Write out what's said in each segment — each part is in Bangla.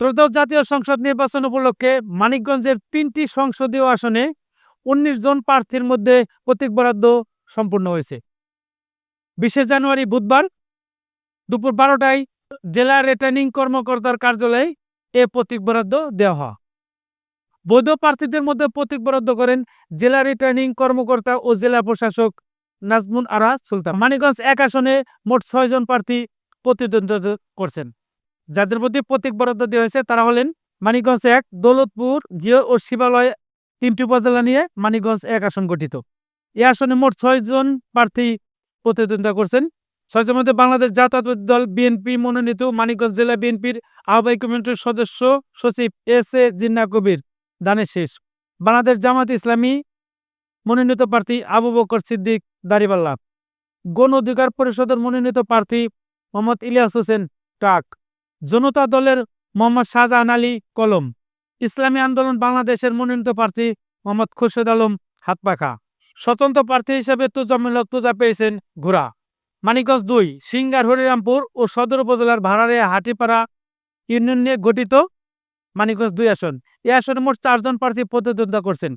ত্রয়োদশ জাতীয় সংসদ নির্বাচন উপলক্ষে মানিকগঞ্জের তিনটি সংসদীয় আসনে উনিশ জন প্রার্থীর মধ্যে প্রতীক বরাদ্দ সম্পূর্ণ হয়েছে। বিশে জানুয়ারি বুধবার দুপুর বারোটায় জেলা রিটার্নিং কর্মকর্তার কার্যালয়ে এ প্রতীক বরাদ্দ দেওয়া হয়। বৈধ প্রার্থীদের মধ্যে প্রতীক বরাদ্দ করেন জেলা রিটার্নিং কর্মকর্তা ও জেলা প্রশাসক নাজমুন আরা সুলতান। মানিকগঞ্জ এক আসনে মোট ছয়জন প্রার্থী প্রতিদ্বন্দ্বিতা করছেন। যাদের প্রতি প্রতীক বরাদ্দ দেওয়া হয়েছে, তারা হলেন মানিকগঞ্জ এক, দৌলতপুর গিয়ে ও শিবালয় তিনটি উপজেলা নিয়ে মানিকগঞ্জ এক আসন গঠিত। এই আসনে মোট ছয়জন প্রার্থী প্রতিদ্বন্দ্বিতা করছেন। ছয়জনের মধ্যে বাংলাদেশ জাতীয়তাবাদী দল, বিএনপি মনোনীত মানিকগঞ্জ জেলা বিএনপির আহ্বায়ক কমিটির সদস্য সচিব এস এ জিন্না কবির। দানের শেষ। বাংলাদেশ জামাত ইসলামী মনোনীত প্রার্থী আবু বকর সিদ্দিক দারিবাল্লা গণ অধিকার পরিষদের মনোনীত প্রার্থী মোহাম্মদ ইলিয়াস হোসেন টাক। জনতা দলের মোহাম্মদ শাহজাহান আলী কলম, ইসলামী আন্দোলন বাংলাদেশের মনোনীত প্রার্থী মোহাম্মদ খুরশেদ আলম হাতপাখা। স্বতন্ত্র প্রার্থী হিসেবে তুজামিল তুজা পেয়েছেন ঘোড়া। মানিকগঞ্জ দুই, সিঙ্গার হরিরামপুর ও সদর উপজেলার ভাড়ারে হাটিপাড়া ইউনিয়ন নিয়ে গঠিত মানিকগঞ্জ দুই আসন। এ আসনে মোট চারজন প্রার্থী প্রতিদ্বন্দ্বিতা করছেন।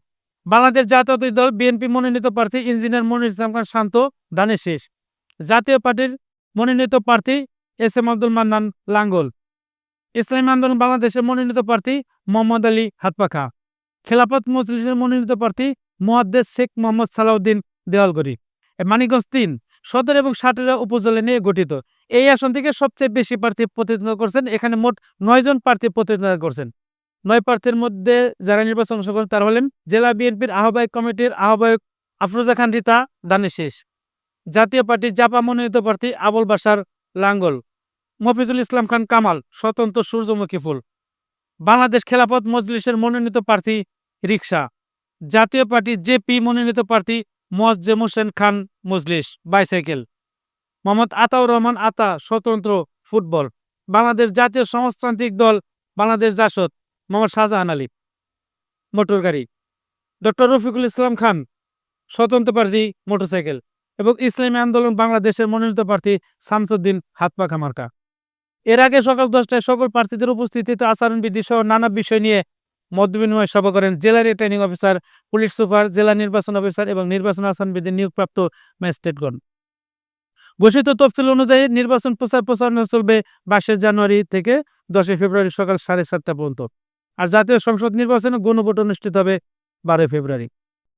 বাংলাদেশ জাতীয়তাবাদী দল বিএনপি মনোনীত প্রার্থী ইঞ্জিনিয়ার মনির ইসলাম খান শান্ত দানের শেষ। জাতীয় পার্টির মনোনীত প্রার্থী এস এম আব্দুল মান্নান লাঙ্গল। ইসলামী আন্দোলন বাংলাদেশের মনোনীত প্রার্থী মোহাম্মদ আলী হাতপাখা, খেলাফত মজলিসের মনোনীত প্রার্থী মোহাদ্দেস শেখ মোহাম্মদ সালাউদ্দিন দেওয়ালগড়ি। মানিকগঞ্জ তিন, সদর এবং সাটেরা উপজেলা নিয়ে গঠিত। এই আসন থেকে সবচেয়ে বেশি প্রার্থী প্রতিদ্বন্দ্বিতা করছেন। এখানে মোট নয় জন প্রার্থী প্রতিদ্বন্দ্বিতা করছেন। নয় প্রার্থীর মধ্যে যারা নির্বাচন অংশগ্রহণ তারা হলেন জেলা বিএনপির আহ্বায়ক কমিটির আহ্বায়ক আফরোজা খান, রিতা দানের শেষ জাতীয় পার্টির জাপা মনোনীত প্রার্থী আবুল বাসার লাঙ্গল। মফিজুল ইসলাম খান কামাল, স্বতন্ত্র সূর্যমুখী ফুল। বাংলাদেশ খেলাফত মজলিসের মনোনীত প্রার্থী রিক্সা জাতীয় পার্টি জেপি মনোনীত প্রার্থী মোয়াজ্জেম হোসেন খান মজলিস, বাইসাইকেল। মোহাম্মদ আতাউর রহমান আতা, স্বতন্ত্র ফুটবল। বাংলাদেশ জাতীয় সমাজতান্ত্রিক দল, বাংলাদেশ জাসদ, মোহাম্মদ শাহজাহান আলী। মোটর গাড়ি। ডক্টর রফিকুল ইসলাম খান, স্বতন্ত্র প্রার্থী মোটরসাইকেল। এবং ইসলামী আন্দোলন বাংলাদেশের মনোনীত প্রার্থী শামসুদ্দিন হাতপাখা মার্কা। এর আগে সকাল দশটায় সকল প্রার্থীদের উপস্থিতিতে আচরণবিধি সহ নানা বিষয় নিয়ে মত বিনিময় সভা করেন জেলা রিটার্নিং অফিসার পুলিশ সুপার জেলা নির্বাচন অফিসার এবং নির্বাচন আচরণবিধি নিয়োগপ্রাপ্ত ম্যাজিস্ট্রেটগণ। ঘোষিত তফসিল অনুযায়ী নির্বাচন প্রচার প্রচারণা চলবে বাইশে জানুয়ারি থেকে দশই ফেব্রুয়ারি সকাল সাড়ে সাতটা পর্যন্ত। আর জাতীয় সংসদ নির্বাচনে গণভোট অনুষ্ঠিত হবে বারোই ফেব্রুয়ারি।